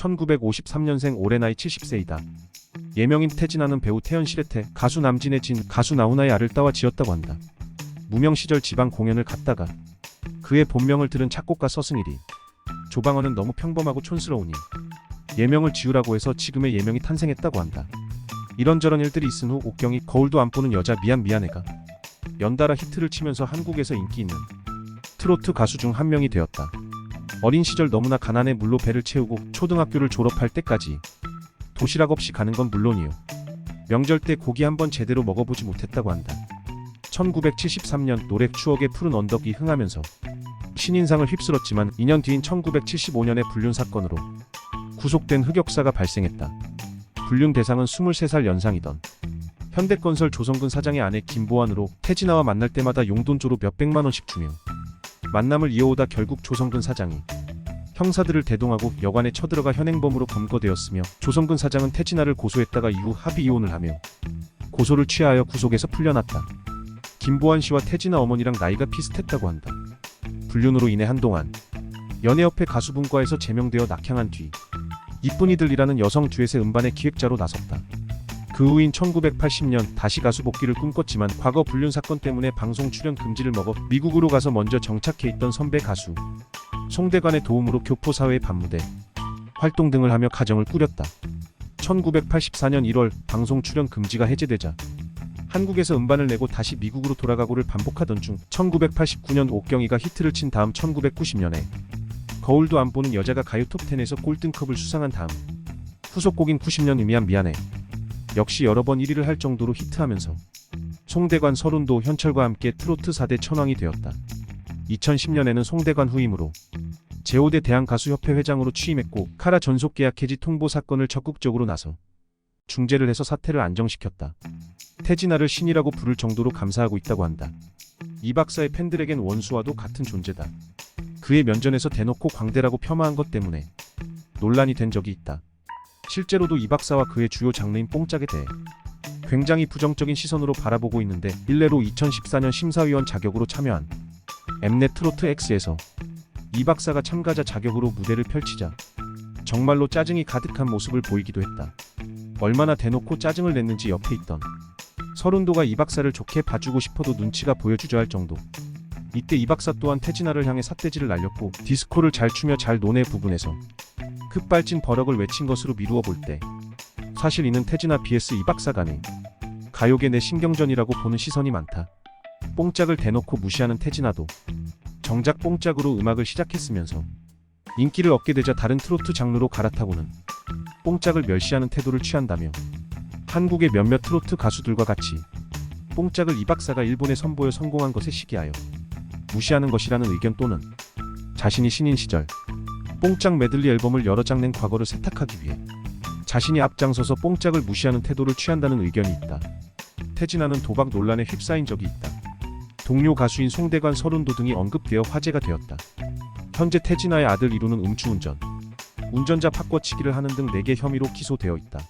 1953년생 올해 나이 70세이다. 예명인 태진아는 배우 태연 시레테, 가수 남진의 진, 가수 나훈아의 알을 따와 지었다고 한다. 무명 시절 지방 공연을 갔다가 그의 본명을 들은 작곡가 서승일이 조방어는 너무 평범하고 촌스러우니 예명을 지으라고 해서 지금의 예명이 탄생했다고 한다. 이런저런 일들이 있은 후 옥경이 거울도 안 보는 여자 미안 미안해가 연달아 히트를 치면서 한국에서 인기 있는 트로트 가수 중 한 명이 되었다. 어린 시절 너무나 가난해 물로 배를 채우고 초등학교를 졸업할 때까지 도시락 없이 가는 건 물론이요. 명절 때 고기 한 번 제대로 먹어보지 못했다고 한다. 1973년 노래 추억의 푸른 언덕이 흥하면서 신인상을 휩쓸었지만 2년 뒤인 1975년의 불륜 사건으로 구속된 흑역사가 발생했다. 불륜 대상은 23살 연상이던 현대건설 조성근 사장의 아내 김보안으로 태진아와 만날 때마다 용돈조로 몇백만 원씩 주며 만남을 이어오다 결국 조성근 사장이 형사들을 대동하고 여관에 쳐들어가 현행범으로 검거되었으며 조성근 사장은 태진아를 고소했다가 이후 합의 이혼을 하며 고소를 취하여 구속에서 풀려났다. 김보안 씨와 태진아 어머니랑 나이가 비슷했다고 한다. 불륜으로 인해 한동안 연예협회 가수분과에서 제명되어 낙향한 뒤 이쁜이들이라는 여성 듀엣의 음반의 기획자로 나섰다. 그 후인 1980년 다시 가수 복귀를 꿈꿨지만 과거 불륜 사건 때문에 방송 출연 금지를 먹어 미국으로 가서 먼저 정착해 있던 선배 가수 송대관의 도움으로 교포사회에 반무대 활동 등을 하며 가정을 꾸렸다. 1984년 1월 방송 출연 금지가 해제되자 한국에서 음반을 내고 다시 미국으로 돌아가고를 반복하던 중 1989년 옥경이가 히트를 친 다음 1990년에 거울도 안 보는 여자가 가요 톱10에서 꼴등컵을 수상한 다음 후속곡인 90년 의미한 미안해 역시 여러 번 1위를 할 정도로 히트하면서 송대관 서른도 현철과 함께 트로트 4대 천왕이 되었다. 2010년에는 송대관 후임으로 제5대 대한가수협회 회장으로 취임했고 카라 전속계약 해지 통보 사건을 적극적으로 나서 중재를 해서 사태를 안정시켰다. 태진아를 신이라고 부를 정도로 감사하고 있다고 한다. 이 박사의 팬들에겐 원수와도 같은 존재다. 그의 면전에서 대놓고 광대라고 폄하한 것 때문에 논란이 된 적이 있다. 실제로도 이 박사와 그의 주요 장르인 뽕짝에 대해 굉장히 부정적인 시선으로 바라보고 있는데 일례로 2014년 심사위원 자격으로 참여한 엠넷 트로트 X에서 이 박사가 참가자 자격으로 무대를 펼치자 정말로 짜증이 가득한 모습을 보이기도 했다. 얼마나 대놓고 짜증을 냈는지 옆에 있던 서른도가 이 박사를 좋게 봐주고 싶어도 눈치가 보여 주저할 정도. 이때 이 박사 또한 태진아를 향해 삿대질을 날렸고 디스코를 잘 추며 잘 노네 부분에서 급발진 버럭을 외친 것으로 미루어 볼 때 사실 이는 태진아 BS 이 박사 간의 가요계 내 신경전이라고 보는 시선이 많다. 뽕짝을 대놓고 무시하는 태진아도 정작 뽕짝으로 음악을 시작했으면서 인기를 얻게 되자 다른 트로트 장르로 갈아타고는 뽕짝을 멸시하는 태도를 취한다며 한국의 몇몇 트로트 가수들과 같이 뽕짝을 이 박사가 일본에 선보여 성공한 것에 시기하여 무시하는 것이라는 의견 또는 자신이 신인 시절 뽕짝 메들리 앨범을 여러 장 낸 과거를 세탁하기 위해 자신이 앞장서서 뽕짝을 무시하는 태도를 취한다는 의견이 있다. 태진아는 도박 논란에 휩싸인 적이 있다. 동료 가수인 송대관 서른도 등이 언급되어 화제가 되었다. 현재 태진아의 아들 이루는 음주운전, 운전자 바꿔치기를 하는 등 4개 혐의로 기소되어 있다.